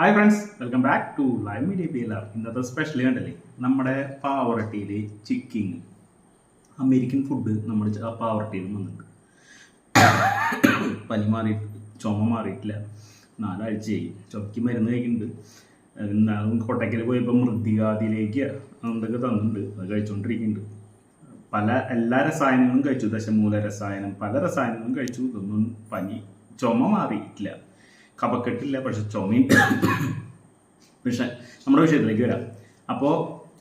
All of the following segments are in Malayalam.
Hi friends welcome back to live media P L ഇന്നത്തെ സ്പെഷ്യൽ കണ്ടല്ലേ? നമ്മുടെ പാവറട്ടിയിലെ ചിക്കിങ് അമേരിക്കൻ ഫുഡ് നമ്മുടെ പാവറട്ടിയിൽ വന്നിട്ടുണ്ട്. പനി മാറി ചുമ മാറിയിട്ടില്ല. നാലാഴ്ചയായി. ചുമക്ക് മരുന്ന് കഴിക്കുന്നുണ്ട്. എന്നാലും കൊട്ടയ്ക്കൽ പോയപ്പോൾ മൃദ്ധികാതിയിലേക്ക് എന്തൊക്കെ തന്നിട്ടുണ്ട്? അത് കഴിച്ചുകൊണ്ടിരിക്കുന്നുണ്ട് പല എല്ലാ രസായനങ്ങളും കഴിച്ചു. ദശമൂല രസായനം പല രസായനങ്ങളും കഴിച്ചു. ഇതൊന്നും പനി ചുമ മാറിയിട്ടില്ല. കഫക്കെട്ടില്ല പക്ഷെ ചുമയും. പക്ഷെ നമ്മുടെ വിഷയത്തിലേക്ക് വരാം. അപ്പോൾ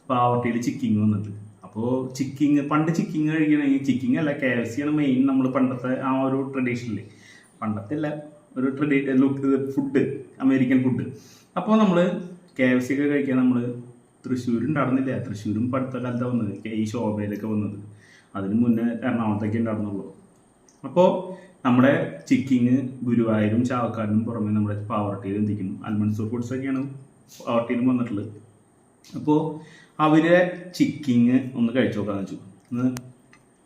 പാവർട്ടിയിൽ ചിക്കിങ് വന്നിട്ട്. അപ്പോൾ ചിക്കിങ് പണ്ട് ചിക്കിങ് കഴിക്കണമെങ്കിൽ ചിക്കിങ് അല്ല കെ എഫ് സിയാണ് മെയിൻ നമ്മൾ പണ്ടത്തെ ആ ഒരു ട്രഡീഷനിൽ പണ്ടത്തെ അല്ല ഒരു trendy look food American food അപ്പോൾ നമ്മൾ കെ എഫ് സി ഒക്കെ കഴിക്കാൻ നമ്മൾ തൃശ്ശൂരും നടന്നില്ല തൃശ്ശൂരും ഇപ്പം അടുത്ത കാലത്താണ് വന്നത്. ഈ ശോഭയിലൊക്കെ വന്നത്. അതിന് മുന്നേ എറണാകുളത്തേക്ക് ഉണ്ടായിരുന്നുള്ളൂ. അപ്പോൾ നമ്മുടെ ചിക്കിങ് ഗുരുവായൂരും ചാവക്കാടിനും പുറമെ നമ്മുടെ പാവർട്ടിയിൽ എന്തിക്കുന്നു അൽമൺസൂർ ഫുഡ്സ് ഒക്കെയാണ് പാവർട്ടിയിലും വന്നിട്ടുള്ളത്. അപ്പോൾ അവരെ ചിക്കിങ് ഒന്ന് കഴിച്ചു നോക്കാന്ന് വെച്ചു. ഇന്ന്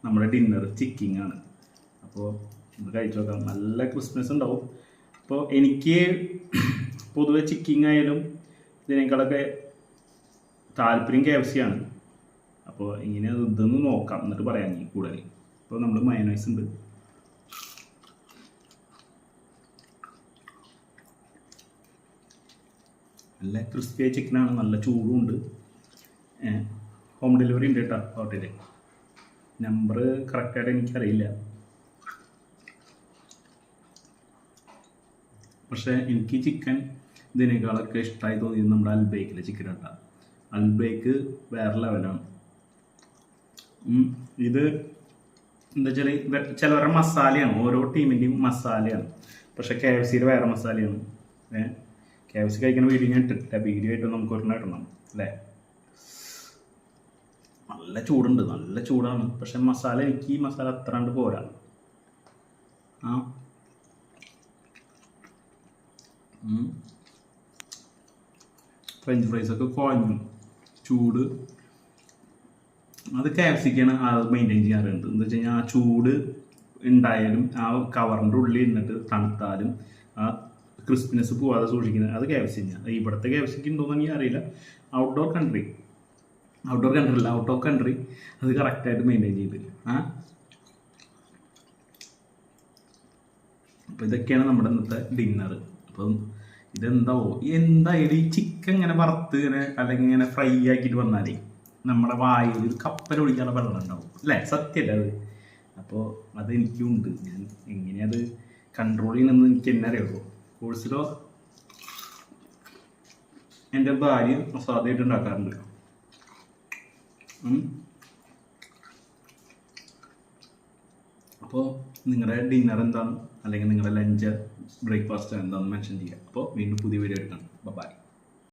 നമ്മുടെ ഡിന്നർ ചിക്കിങ് ആണ്. അപ്പോൾ ഒന്ന് കഴിച്ചു നോക്കാം. നല്ല ക്രിസ്മസ് ഉണ്ടാവും. അപ്പോൾ എനിക്ക് പൊതുവെ ചിക്കിങ് ആയാലും ഇതിനേക്കാളൊക്കെ താല്പര്യം കെ എഫ് സി ആണ്. അപ്പോൾ ഇങ്ങനെ ഇതൊന്ന് നോക്കാം. എന്നിട്ട് പറയാം കൂടുതൽ. ഇപ്പോൾ നമ്മൾ മയനൈസ് ഉണ്ട്. നല്ല ക്രിസ്പിയായ ചിക്കനാണ് നല്ല ചൂടും ഉണ്ട്. ഹോം ഡെലിവറി ഉണ്ട് കേട്ടോ ഹോട്ടലിൽ നമ്പർ കറക്റ്റായിട്ട് എനിക്കറിയില്ല. പക്ഷേ എനിക്ക് ചിക്കൻ ഇതിനേക്കാളൊക്കെ ഇഷ്ടമായി തോന്നിയത് നമ്മുടെ അൽബേക്കിലെ ചിക്കൻ കേട്ടോ. അൽബേക്ക് വേറെ ലെവലാണ് ഇത് എന്താ വെച്ചാൽ ചിലവരുടെ മസാലയാണ് ഓരോ ടീമിന്റെയും മസാലയാണ്. പക്ഷെ കെ എഫ് സിയിൽ വേറെ മസാലയാണ്. ഏഹ് കെ എഫ് സി കഴിക്കുന്ന വീഡിയോ ഞാൻ ഇട്ടിട്ടില്ല. വീഡിയോ ആയിട്ട് നമുക്ക് ഒരെണ്ണം ഇടണം. അല്ലേ? നല്ല ചൂടുണ്ട്. നല്ല ചൂടാണ്. പക്ഷെ മസാല എനിക്ക് ഈ മസാല അത്ര കണ്ട് പോരാ. ആ. ഫ്രഞ്ച് ഫ്രൈസ് ഒക്കെ കുഴഞ്ഞു. ചൂട്. അത് കെ എഫ് സിക്കാണ് അത് മെയിന്റെയിൻ ചെയ്യാറുണ്ട്. എന്താ വെച്ച് കഴിഞ്ഞാൽ ആ ചൂട് ഉണ്ടായാലും ആ കവറിന്റെ ഉള്ളിൽ ഇരുന്നിട്ട് തണുത്താലും ആ ക്രിസ്പിനെസ് പോവാതെ സൂക്ഷിക്കുന്നത് അത് കെ എഫ് സി തന്നെയാണ് ഇവിടുത്തെ കെ എഫ് സിക്ക് ഉണ്ടോയെന്ന് എനിക്ക് അറിയില്ല. ഔട്ട്ഡോർ കൺട്രി ഔട്ട്ഡോർ കൺട്രി അല്ല ഔട്ട് ഓഫ് കൺട്രി അത് കറക്റ്റായിട്ട് മെയിന്റെയിൻ ചെയ്ത് ആ? അപ്പോൾ ഇതൊക്കെയാണ് നമ്മുടെ ഇന്നത്തെ ഡിന്നർ അപ്പം ഇതെന്താവോ? എന്തായാലും ഈ ചിക്കൻ ഇങ്ങനെ വറുത്ത് ഇങ്ങനെ അല്ലെങ്കിൽ ഇങ്ങനെ ഫ്രൈ ആക്കിയിട്ട് വന്നാലേ നമ്മുടെ വായിൽ ഒരു കപ്പൽ ഒഴിക്കാനുള്ള വെള്ളം ഉണ്ടാവും. അല്ലേ? സത്യമല്ല അത്? അപ്പോൾ അത് എനിക്കും ഉണ്ട് ഞാൻ എങ്ങനെയത് കൺട്രോൾ ചെയ്യണമെന്ന് എനിക്ക് എന്നെ അറിയുള്ളൂ. കോഴ്സിലോ എന്റെ ഭാര്യയും സ്വാധീനമായിട്ട് ഉണ്ടാക്കാറുണ്ട്. അപ്പോൾ നിങ്ങളുടെ ഡിന്നർ എന്താണ്? അല്ലെങ്കിൽ നിങ്ങളുടെ ലഞ്ച് ബ്രേക്ക്ഫാസ്റ്റ് എന്താണെന്ന് മെൻഷൻ ചെയ്യുക അപ്പോൾ വീണ്ടും പുതിയ വീഡിയോ എടുക്കണം ബൈ